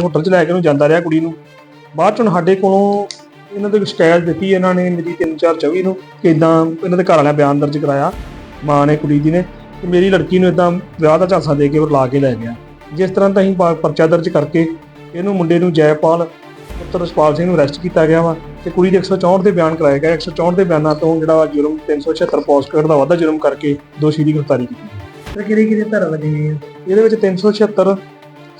Hotel 'ਚ ਲੈ ਕੇ ਉਹਨੂੰ ਜਾਂਦਾ ਰਿਹਾ ਕੁੜੀ ਨੂੰ। ਬਾਅਦ 'ਚ ਹੁਣ ਸਾਡੇ ਕੋਲੋਂ ਇਹਨਾਂ ਦੇ ਸ਼ਿਕਾਇਤ ਦਿੱਤੀ ਇਹਨਾਂ ਨੇ ਮੇਰੀ 3424 ਨੂੰ ਕਿ ਇਦਾਂ ਇਹਨਾਂ ਦੇ ਘਰ ਵਾਲਿਆਂ ਬਿਆਨ ਦਰਜ ਕਰਾਇਆ ਮਾਂ ਨੇ ਕੁੜੀ ਦੀ ਨੇ। ਕਿ ਮੇਰੀ ਲੜਕੀ ਨੂੰ ਇਦਾਂ ਵਿਆਹ ਦਾ ਝਾਂਸਾ ਦੇ ਕੇ ਉਹ ਲਾ ਕੇ ਲੈ ਗਿਆ। ਜਿਸ ਤਰ੍ਹਾਂ ਤਾਂ ਅਸੀਂ ਪਰਚਾ ਦਰਜ ਕਰਕੇ ਇਹਨੂੰ ਮੁੰਡੇ ਨੂੰ ਜੈਪਾਲ ਪੁੱਤਰ ਰਸਪਾਲ ਸਿੰਘ ਨੂੰ ਅਰੈਸਟ ਕੀਤਾ ਗਿਆ ਵਾ ਤੇ ਕੁੜੀ ਦੇ 164 ਦੇ ਬਿਆਨ ਕਰਾਏ ਗਏ। 164 ਦੇ ਬਿਆਨਾਂ ਤੋਂ ਜਿਹੜਾ ਜੁਰਮ 376 ਪੋਸਟਕਾਰਡ ਦਾ ਵਾਧਾ ਜੁਰਮ ਕਰਕੇ ਦੋਸ਼ੀ ਦੀ ਗ੍ਰਿਫਤਾਰੀ ਕੀਤੀ। ਸਰ ਕਿਹੜੀ ਕਿਹੜੀ ਧਾਰਾ ਲੱਗੀ ਗਈ ਹੈ ਇਹਦੇ ਵਿੱਚ 376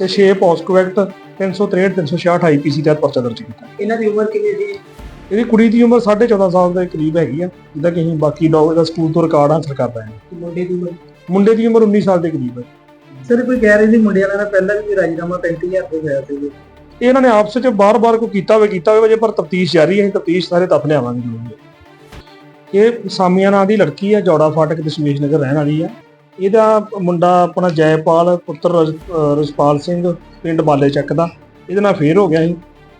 ਤੇ 6 ਪੋਸਕੋ ਐਕਟ 363 366 ਆਈਪੀਸੀ ਤਹਿਤ ਪਰਚਾ ਦਰਜ ਕੀਤਾ। ਇਹਨਾਂ ਦੀ ਉਮਰ ਕਿੰਨੀ ਸੀ? ਇਹਦੀ ਕੁੜੀ ਦੀ ਉਮਰ 14.5 ਸਾਲ ਦੇ ਕਰੀਬ ਹੈਗੀ ਆ ਜਿੱਦਾਂ ਕਿ ਅਸੀਂ ਬਾਕੀ ਡੌਗ ਦਾ ਸਕੂਲ ਤੋਂ ਰਿਕਾਰਡ ਹਾਸਲ ਕਰ ਰਹੇ ਹਾਂ। ਮੁੰਡੇ ਦੀ ਉਮਰ? ਮੁੰਡੇ ਦੀ ਉਮਰ 19 ਸਾਲ ਦੇ ਕਰੀਬ ਹੈ। ਸਰ ਕੋਈ ਕਹਿ ਰਹੀ ਸੀ ਮੁੰਡੇ ਵਾਲਿਆਂ ਨੇ ਪਹਿਲਾਂ ਵੀ ਰਾਜੀਨਾਮਾ 35000 ਰੁਪਏ ਹੋਇਆ ਸੀ? ਇਹਨਾਂ ਨੇ ਆਪਸ ਵਿੱਚ ਬਾਰ-ਬਾਰ ਕੋ ਕੀਤਾ ਹੋਵੇ ਕੀਤਾ ਹੋਵੇ ਜੇ ਪਰ ਤਫਤੀਸ਼ ਜਾਰੀ ਹੈ ਅਸੀਂ ਤਫਤੀਸ਼ ਸਾਰੇ ਤੱਥ ਲਿਆਵਾਂਗੇ ਇਹ ਸਾਮੀਆਂ ਨਾਂ ਦੀ ਲੜਕੀ ਹੈ ਜੋੜਾ ਫਾਟਕ ਦਸ਼ਮੇਸ਼ ਨਗਰ ਰਹਿਣ ਵਾਲੀ ਹੈ। ਇਹਦਾ ਮੁੰਡਾ ਆਪਣਾ ਜੈਪਾਲ, ਪੁੱਤਰ ਰਜ- ਅਹ ਰਜਪਾਲ ਸਿੰਘ, ਪਿੰਡ ਬਾਲੇ ਚੱਕ ਦਾ। ਇਹਦੇ ਨਾਲ ਫੇਰ ਹੋ ਗਿਆ ਸੀ।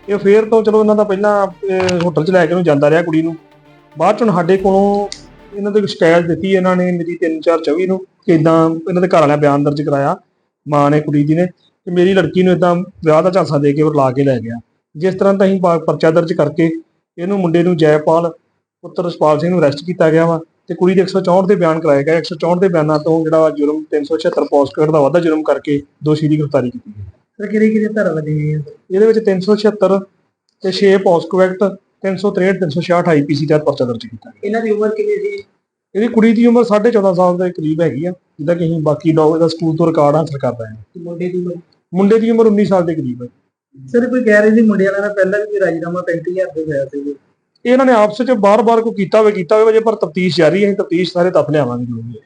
ਇਹ ਫੇਰ ਤੋਂ ਚਲੋ ਇਹਨਾਂ ਦਾ ਪਹਿਲਾਂ ਹੋਟਲ 'ਚ ਲੈ ਕੇ ਉਹਨੂੰ ਜਾਂਦਾ ਰਿਹਾ ਕੁੜੀ ਨੂੰ। ਬਾਅਦ 'ਚ ਹੁਣ ਸਾਡੇ ਕੋਲੋਂ ਇਹਨਾਂ ਦੇ ਸ਼ਿਕਾਇਤ ਦਿੱਤੀ ਇਹਨਾਂ ਨੇ ਮੇਰੀ 3424 ਨੂੰ, ਕਿ ਇਦਾਂ ਇਹਨਾਂ ਦੇ ਘਰ ਵਾਲਿਆਂ ਬਿਆਨ ਦਰਜ ਕਰਾਇਆ, ਮਾਂ ਨੇ, ਕੁੜੀ ਦੀ ਨੇ। ਕਿ ਮੇਰੀ ਲੜਕੀ ਨੂੰ ਇਦਾਂ ਵਿਆਹ ਦਾ ਝਾਂਸਾ ਦੇ ਕੇ ਬੁਲਾ ਕੇ ਲੈ ਗਿਆ। ਜਿਸ ਤਰ੍ਹਾਂ ਤਾਂ ਅਸੀਂ ਪਰਚਾ ਦਰਜ ਕਰਕੇ ਇਹਨੂੰ ਮੁੰਡੇ ਨੂੰ ਜੈਪਾਲ, ਪੁੱਤਰ ਰਸਪਾਲ ਸਿੰਘ ਨੂੰ ਅਰੈਸਟ ਕੀਤਾ ਗਿਆ ਵਾ। ਤੇ ਕੁੜੀ ਦੇ 164 ਦੇ ਬਿਆਨ ਕਰਾਏ ਗਏ। 164 ਦੇ ਬਿਆਨਾਂ ਤੋਂ ਜਿਹੜਾ ਜੁਰਮ 376 ਪੋਸਟਕਾਰਡ ਦਾ ਵਾਧਾ ਜੁਰਮ ਕਰਕੇ ਦੋਸ਼ੀ ਦੀ ਗ੍ਰਿਫਤਾਰੀ ਕੀਤੀ ਗਈ। ਸਰ ਕਿਹੜੀ ਕਿਹੜੀ ਧਾਰਾ ਲੱਗੀ ਗਈ ਹੈ ਇਹਦੇ ਵਿੱਚ 376 ਤੇ 6 ਪੋਸਕੋ ਐਕਟ 363 366 ਆਈਪੀਸੀ ਤਹਿਤ ਪਰਚਾ ਦਰਜ ਕੀਤਾ ਗਿਆ। ਇਹਨਾਂ ਦੀ ਉਮਰ ਕਿੰਨੀ ਸੀ? ਇਹਦੀ ਕੁੜੀ ਦੀ ਉਮਰ 14.5 ਸਾਲ ਦੇ ਕਰੀਬ ਹੈਗੀ ਆ ਜਿੱਦਾਂ ਕਿ ਅਸੀਂ ਬਾਕੀ ਡੌਗ ਦਾ ਸਕੂਲ ਤੋਂ ਰਿਕਾਰਡ ਹਾਸਲ ਕਰ ਰਹੇ ਹਾਂ। ਮੁੰਡੇ ਦੀ ਉਮਰ? ਮੁੰਡੇ ਦੀ ਉਮਰ 19 ਸਾਲ ਦੇ ਕਰੀਬ ਹੈ। ਸਰ ਕੋਈ ਕਹਿ ਰਹੀ ਸੀ ਮੁੰਡੇ ਵਾਲਿਆਂ ਨੇ ਪਹਿਲਾਂ ਵੀ ਰਾਜੀਨਾਮਾ 35000 ਰੁਪਏ ਹੋਇਆ ਸੀ। ਜੀ। ਇਹ ਇਹਨਾਂ ਨੇ ਆਪਸ ਵਿੱਚ ਬਾਰ-ਬਾਰ ਕੋ ਕੀਤਾ ਹੋਵੇ ਕੀਤਾ ਹੋਵੇ ਜੇ ਪਰ ਤਫਤੀਸ਼ ਜਾਰੀ ਹੈ, ਅਸੀਂ ਤਫਤੀਸ਼ ਸਾਰੇ ਤੱਥ ਲਿਆਵਾਂਗੇ ਹੈ।